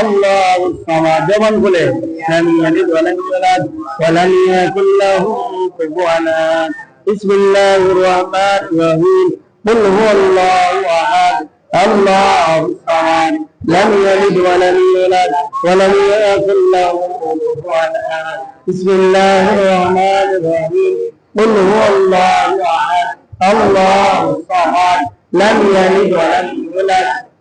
اللهم جبن كله لم يلد ولم يولد ولم يكن له كفوا. بسم الله الرحمن الرحيم. قل هو الله أحد. الله الصمد. لم يلد ولم يولد ولم يكن له كفوا. بسم الله الرحمن الرحيم. قل هو الله أحد. الله الصمد. لم يلد ولم يولد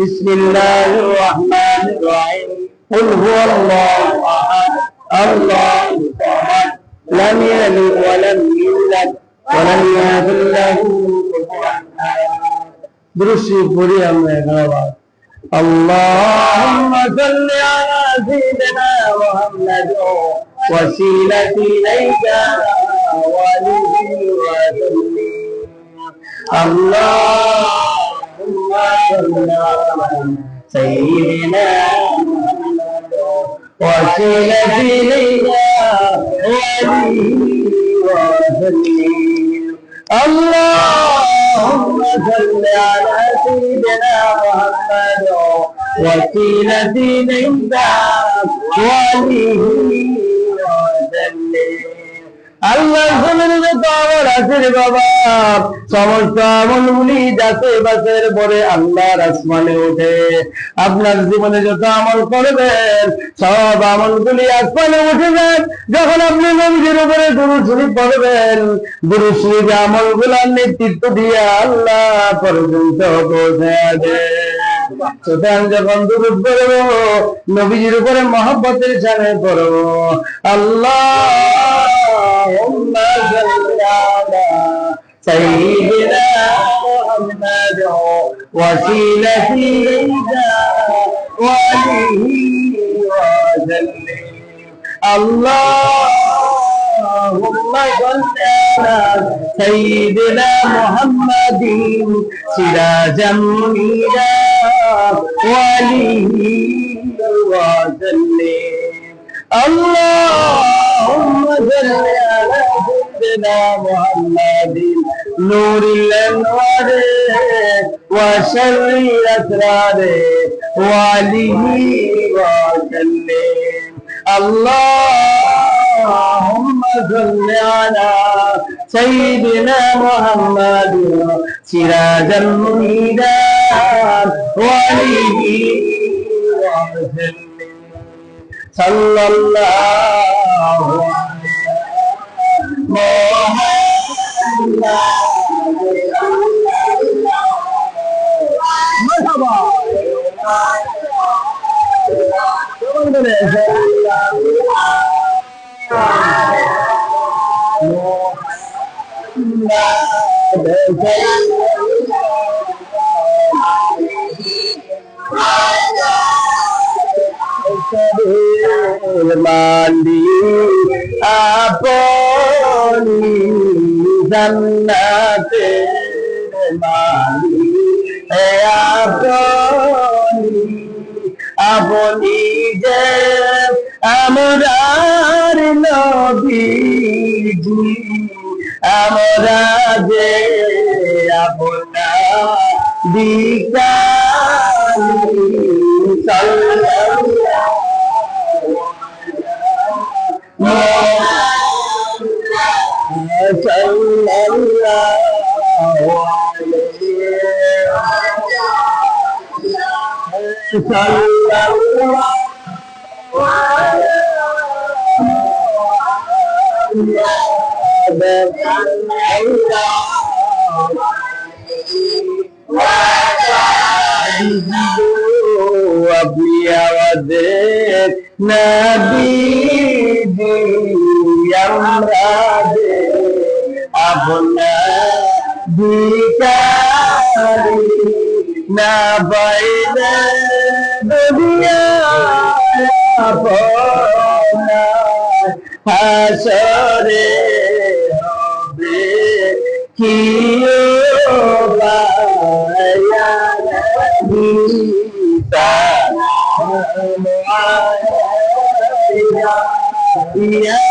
بسم الله الرحمن الرحيم. قل هو الله أحد. الله الصمد. لم يلد ولم يولد ولم يكن له كفوا أحد. درسي قولي يا اللهم صل على سيدنا محمد وسيلتي إليك ولي وسلم. الله سيدنا وسيلة إلينا ولي وسلم اللهم صل على سيدنا محمد وسيلة إلينا ولي وسلم الله আমল আছে বাবা। সমস্ত আমলগুলি যাতে বাসের পরে আল্লাহর আসমানে ওঠে। আপনার জীবনে যত আমল করবেন, সব আমলগুলি আসমানে উঠে যান যখন আপনি নবীর উপরে গুরু শরীফ পড়বেন গুরু শরীফ আমলগুলার নেতৃত্ব দিয়ে আল্লাহ পর্যন্ত পৌঁছে সুতরাং যখন দুরুদ করব নবীজির উপরে মহব্বতের সামনে করব اللهم صل على سيدنا محمد وسيلتي إلى وله وسلم اللهم صل على سيدنا محمد سراجا منيرا وله وسلم اللهم صل على سيدنا محمد. نور الأنوار وشر الأسرار وعليه وسلم. اللهم صل على سيدنا محمد سراجا منيرا وعليه وسلم. صلى الله মালি আপনি জান্নাতে মালি আপনি আপনি যে আমরার আমরা যে আপনার বিকারি আপনি আমাদের নবী আমরা যে আপনার বিকারি না বাইরে দুনিয়া আপনার হাসরে হবে কি Yeah.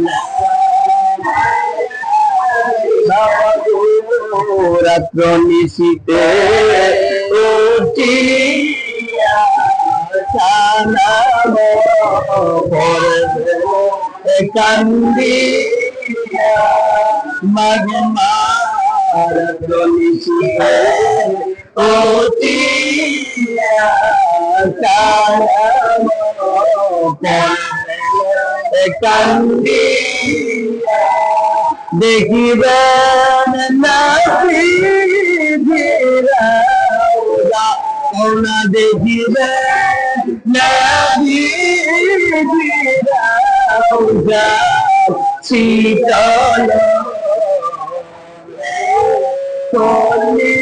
রাত্র নিশীতে উঠিয়া সানাম পরে কান্দিয়া মাগমা রাত্র নিশীতে উঠিয়া সানাম পরে কান্দিয়া দেখিবেন নাবিরা ওনা দেখিবেন নাবিরা শীতল চলি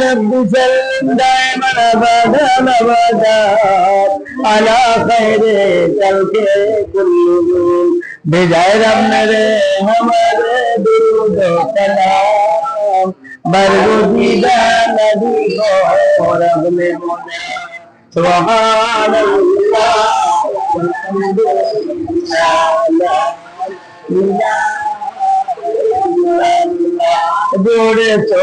رب سلم دائما ابدا مبدا على خير خلق كلهم بجائے رب نے ہمارے درود سلام برگزیدہ نبی کو رب نے سبحان اللہ والحمد للہ لا الہ الا اللہ دور تو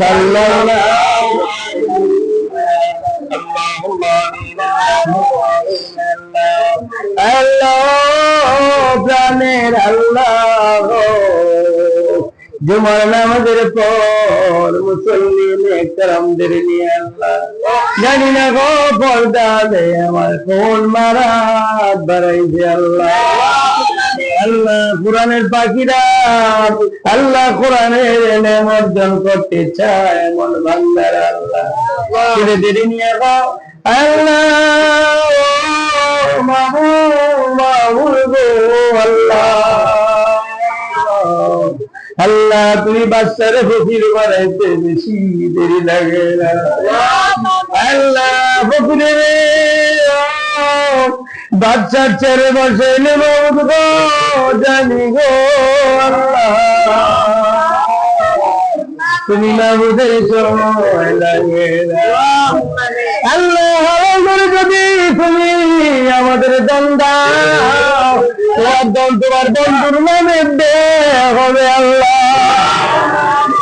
صلى الله আল্লাহ প্রাণের আল্লাহ জুমার নামাজের পর মুসল্লিম একরামদের নিয়ে আল্লাহ জানি না গো পর্দা দে আমার কোন মারা বাড়াইছে আল্লাহ আল্লাহ কোরআনের পাখিরা আল্লাহ কোরআনের এলেম অর্জন করতে চায় এমন বান্দার আল্লাহ। ছেড়ে দেরি নিয়ে গো আল্লাহ মাহু মাহু গো আল্লাহ। আল্লাহ তুমি বাচ্চার ফকির বানাইতে বেশি দেরি লাগে না। আল্লাহ। ফকিরে বাচ্চার ছেড়ে বহুত গো জানি গো তুমি না বুঝে সময় লাগে আল্লাহ যদি তুমি আমাদের দণ্ডা তোমার দল তোমার বন্ধুর নামে দে হবে আল্লাহ।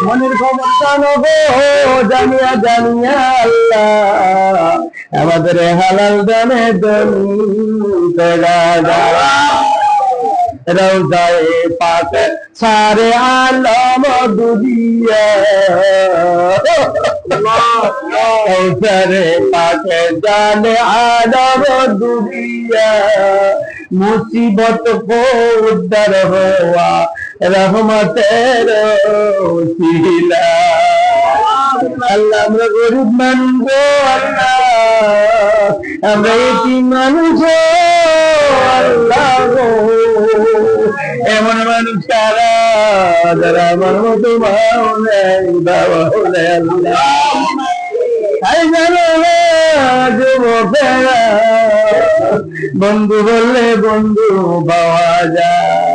মনের খবর জানো গো জানিয়া জানিয়া আল্লাহ, আমাদের হালাল দানে রৌদায়ে পাক সারে আলম দুনিয়া পাক জানে আলম দুনিয়া মুসিবত কো উদ্ধার হওয়া রহমতের আল্লাহ, আমরা গরিব মানুষ আল্লাহ। আমরা এটি মানুষ আল্লাহ এমন মানুষ কারা, যারা আমার মতো মাও নেই বাবা আল্লাহ। বন্ধু বললে বন্ধু পাওয়া যায়।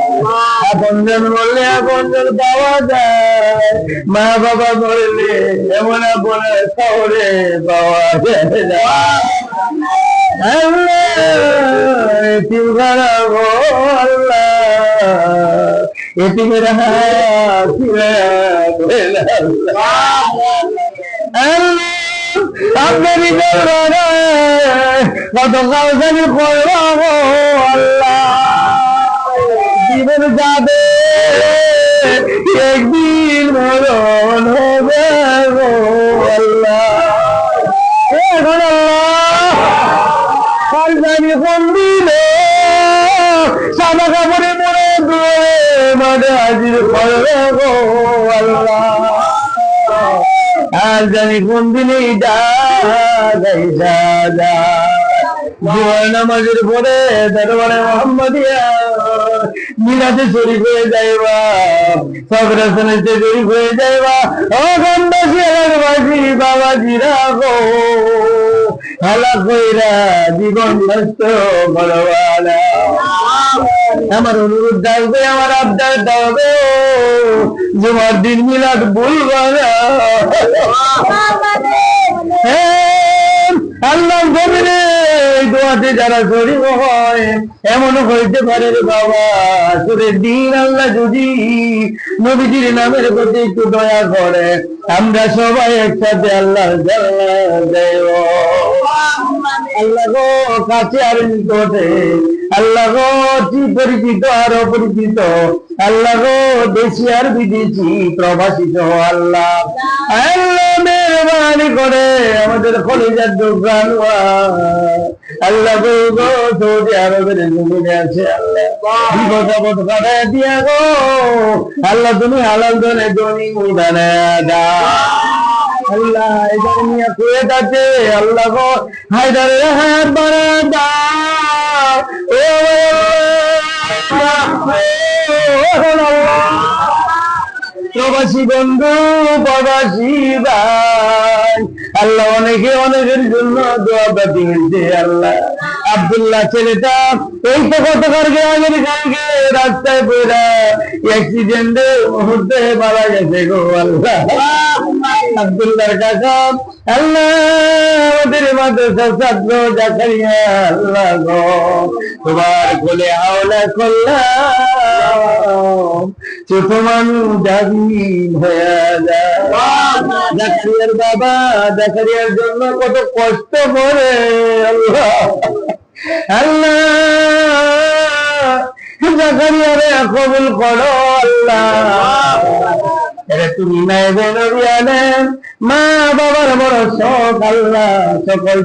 আপনজন বললে আপনজন পাওয়া যায়। মা বাবা বললে এমন আপন শহরে পাওয়া যায় না। এতিমের হাত দরবারে কত কাউসানি করব আল্লাহ। জীবন যাবে। একদিন মরণ হবে আল্লাহ। কোন সাদা কাপড়ে মরে হাজির গো আল্লাহ। আর জানি কোন দিনে জোয়ার নামাজের পরে দরবারে মোহাম্মদিয়া মিরাতে শরীফ হয়ে যাইবা সবরাসনেতে শরীফ হয়ে যাইবা ও গন্দাসী এলাকাবাসী বাবাজিরা গো হেলা কইরা জীবন নষ্ট আমার অনুরোধ থাকবে আমার আবদার থাকবে জুমার দিন মিলাদ ভুলবা না আল্লাহ জমিনে দোয়াতে যারা শরীর হয়, এমনও হইতে পারে রে বাবা। তোরে দিন আল্লাহ যদি নবীজির নামের প্রতি একটু দয়া করে, আমরা সবাই একসাথে আল্লাহ আল্লাহ গো, কাছে আর আল্লাহ গো পরিচিত আর অপরিচিত। আল্লাহ গো, দেশি আর বিদেশি, প্রবাসী সহ আল্লাহ। আল্লাহ মেহরবানি করে আমাদের কলেজার দোকান আল্লাহ গো গো সৌদি আরবের জমিনে আছে আল্লাহ বিপদ আপদ কাটায় দিয়া গো আল্লাহ তুমি হালাল দনে দনি দানে দা আল্লাহ এদের নিয়ে কুয়েত আছে আল্লাহ গো হায়দারের হাত বাড়া দা ও প্রবাসী বন্ধু, প্রবাসী ভাই। আল্লাহ অনেকে অনেকের জন্য দোয়া পাতি আল্লাহ। আব্দুল্লাহ ছেলেটা, এই তো কত কালকে আগের কালকে? রাস্তায় পড়া অ্যাক্সিডেন্টে মুহূর্তে মারা গেছে গো আল্লাহ। আব্দুল্লাহর কাকা আল্লাহ জাকারিয়া আল্লাহ গো। তোমার হাওলা করলাম চোখমান জাকারিয়ার বাবা জাকারিয়ার জন্য কত কষ্ট করে, আল্লাহ। আল্লাহ কবুল করো আল্লাহ। তুমি নাই বেনরিয়ানে মা বাবার বড় শখ আল্লাহ। সকল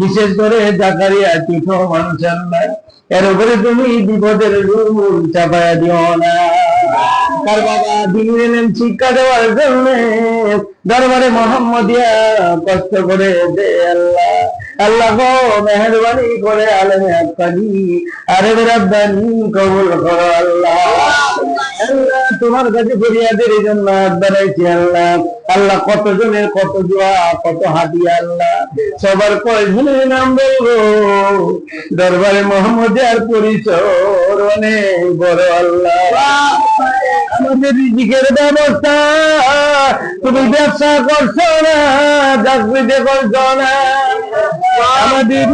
বিশেষ করে জাকারিয়া তীর্থ মানুষ আল্লাহ। এর উপরে তুমি বিপদের রুল চাপায়া দিও না। তার বাবা দিন এলেন শিক্ষা দেওয়ার জন্য দরবারে মোহাম্মদিয়া কষ্ট করে দে আল্লাহ। আল্লাহ মেহরবানি করে আলমে আকানি আরে রব্বানি, কবুল আল্লাহ। আল্লাহ, তোমার কাছে ফরিয়াদের এই জন্য দাঁড়াইছি আল্লাহ। আল্লাহ, কত জনের কত দোয়া, কত হাতিয়া আল্লাহ। সবার কয়জনের নাম বলব? দরবারে মোহাম্মদ আর পরিচয় অনেক বড় আল্লাহ। আমাদের রিজিকের ব্যবস্থা, তুমি ব্যবসা করছ না, চাকরিতে করছ না। আমাদের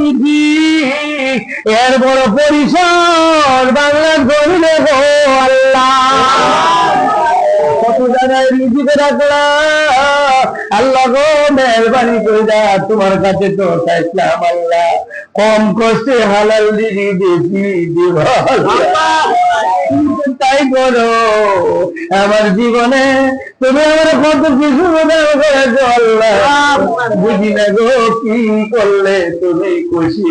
এর বড় পরিসর গরিবে গো আল্লাহ। কত জায়গায় রিজিকে রাখলা আল্লাহ গো, মেহরবানি যা, তোমার কাছে তো চাইছিলাম আল্লাহ। কম কষ্টে হালাল দিদি বেশি দিব তাই করো আমার জীবনে তুমি আমার কত কিছু বুঝি না গো, কি করলে তুমি খুশি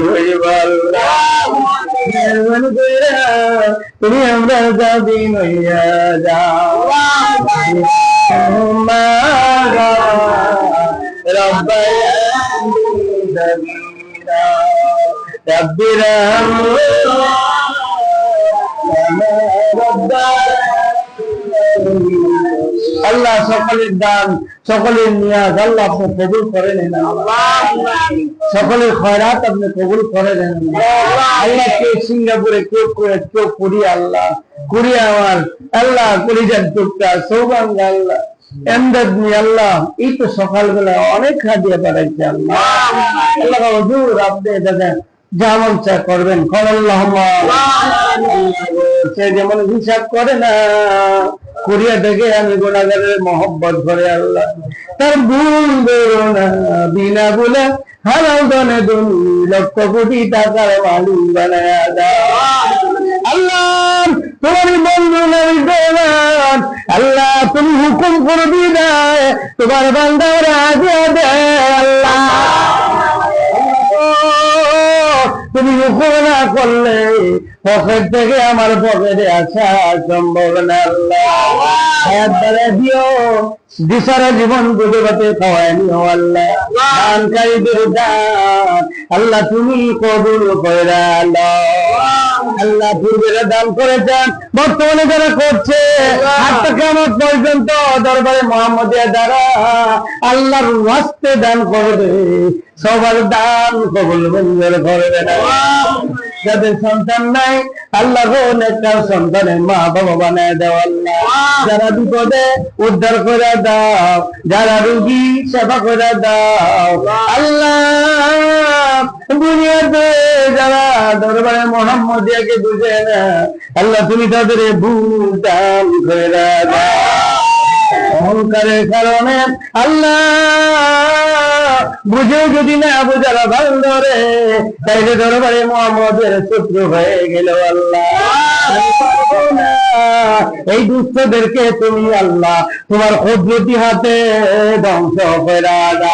আল্লাহ। তুমি আমরা যাবি নইয়া যাও সগীরা রব্বিরা আল্লাহ সকলের দান, সকলের নিয়াজ আল্লাহ আপনি কবুল করে নেন। সকলের খয়রাত আপনি কবুল করে নেন। আল্লাহ কেউ সিঙ্গাপুরে কেউ কেউ কোরিয়া আল্লাহ, কোরিয়া আমার আল্লাহ কলিজার টুকটা সৌভাগ্য আল্লাহ। আল্লাহ, এই তো সকালবেলা অনেক হাদিয়া পাঠাইছে আল্লাহ। আল্লাহ হুজুর, আপনি দাদা যেমন চা করবেন সে যেমন হিসাব করে না, কোরিয়া থেকে আমি গোনাগারের মহব্বত করে আল্লাহ। তার ভুল বেরো বিনা বলে হারাল দনে দুই লক্ষ কোটি টাকার মালিক বানায় আল্লাহ, তোমার বন্ধু দেওয়ান আল্লাহ, তুমি হুকুম করবি না তোমার বান্দার আগে দে আল্লাহ। তুমি হুকুম না করলে পকেট থেকে আমার পকেটে আসা সম্ভব না। আল্লাহ দিও। দিশারা জীবন গুজরাতে খাওয়ায় নিও আল্লাহ। দানকারীদের দান আল্লাহ তুমি কবুল করে আল্লাহ। পূর্বেরা দান করেছেন বর্তমানে যারা করছে কেমন পর্যন্ত দরবারে মোহাম্মদিয়া দ্বারা আল্লাহর ওয়াস্তে দান করবে সবার দান কবুল মঞ্জুর করবে না। যাদের সন্তান নাই আল্লাহ সন্তানের মা বাবা বানায় দাও আল্লাহ। যারা বিপদে উদ্ধার করে দাও, যারা রুগী সেবা করে দাও। আল্লাহ, দুনিয়াতে যারা দরবারে মোহাম্মদিয়াকে বুঝে না, আল্লাহ তুমি তাদের ভুল দান করে দাও। অহংকারের কারণে আল্লাহ বুঝেও যদি না তাইলে দরবারে মোহাম্মদের শত্রু হয়ে গেল আল্লাহ। এই দুঃখদেরকে তুমি আল্লাহ তোমার কুদরতি হাতে ধ্বংস হাতে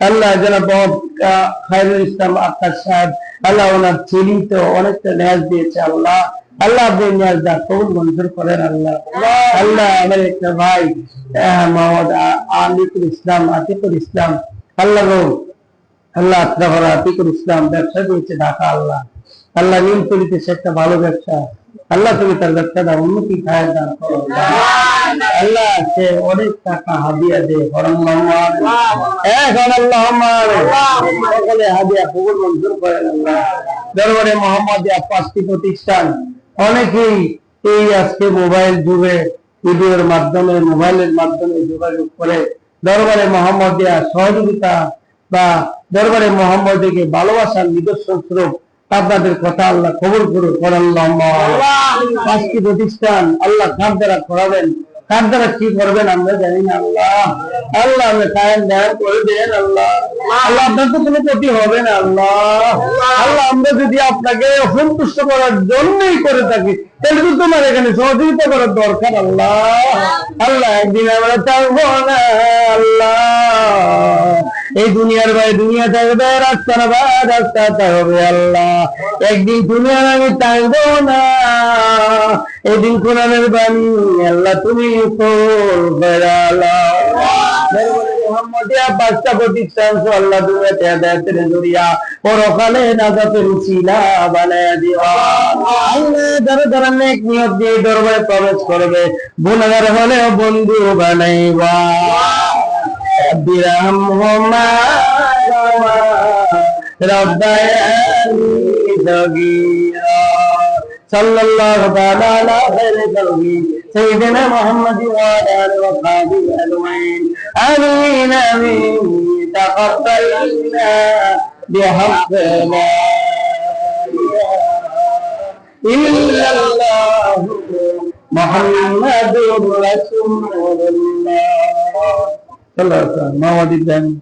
আল্লাহ জনাব খায়রুল ইসলাম আক্তার সাহেব, আল্লাহ ওনার ছেলে অনেকটা ন্যাস দিয়েছে, আল্লাহ। আল্লাহ আপনি নিয়াজটা কবুল মঞ্জুর করেন, আল্লাহ। আল্লাহ আমার একটা ভাই মোহাম্মদ আলিকুল ইসলাম, আতিকুল ইসলাম। আল্লাহ আল্লাহ আত্রাফর আতিকুল ইসলাম ব্যবসা দিয়েছে ঢাকা, আল্লাহ। আল্লাহ নীল করিতেছে একটা ভালো ব্যবসা। আল্লাহ তুমি তার ব্যবসাটা উন্নতি খায় দান করো আল্লাহ সে অনেক টাকা হাদিয়া দে হরম এখন আল্লাহ সকলে হাদিয়া কবুল মঞ্জুর করেন আল্লাহ। দরবারে মোহাম্মদিয়া পাঁচটি প্রতিষ্ঠান। অনেকেই এই আজকে মোবাইল যুগে ভিডিওর মাধ্যমে মোবাইলের মাধ্যমে যোগাযোগ করে দরবারে মোহাম্মদিয়া সহযোগিতা বা দরবারে মোহাম্মদকে ভালোবাসার নিদর্শন স্বরূপ আপনাদের কথা আল্লাহ কবুল করুন আল্লাহ পাঁচটি প্রতিষ্ঠান আল্লাহ কার দ্বারা করাবেন। কার কি করবেন আমরা জানি না, আল্লাহ। আল্লাহ আমরা কায়েম দায়ান করে দেন আল্লাহ। আল্লাহ, আপনার তো কোনো ক্ষতি হবে না, আল্লাহ। আল্লাহ, আমরা যদি আপনাকে সন্তুষ্ট করার জন্যই করে থাকি, তাহলে তো তোমার এখানে সহযোগিতা করার দরকার, আল্লাহ। আল্লাহ, একদিন আমরা চাইব না, আল্লাহ। এই দুনিয়ার ভাই দুনিয়া থাকবে রাস্তার ভাই রাস্তা থাকবে আল্লাহ। একদিন দুনিয়ার আমি থাকব না, এদিন কোরআনের বাণী, আল্লাহ তুমি আল্লাহ। প্রবেশ করবে, গুনাহগার হলে বন্ধু বানাইবা। বিরাম হোমা সাল্লাল্লাহু তাআলা আলা খাইরি খালকি, সাইয়্যিদিনা মুহাম্মাদ ওয়া আলিহি ওয়া সাহবিহি আজমাইন। আমিন আমিন, তাকাব্বালনা বিহাক্কিনা صلى الله عليه ما وددني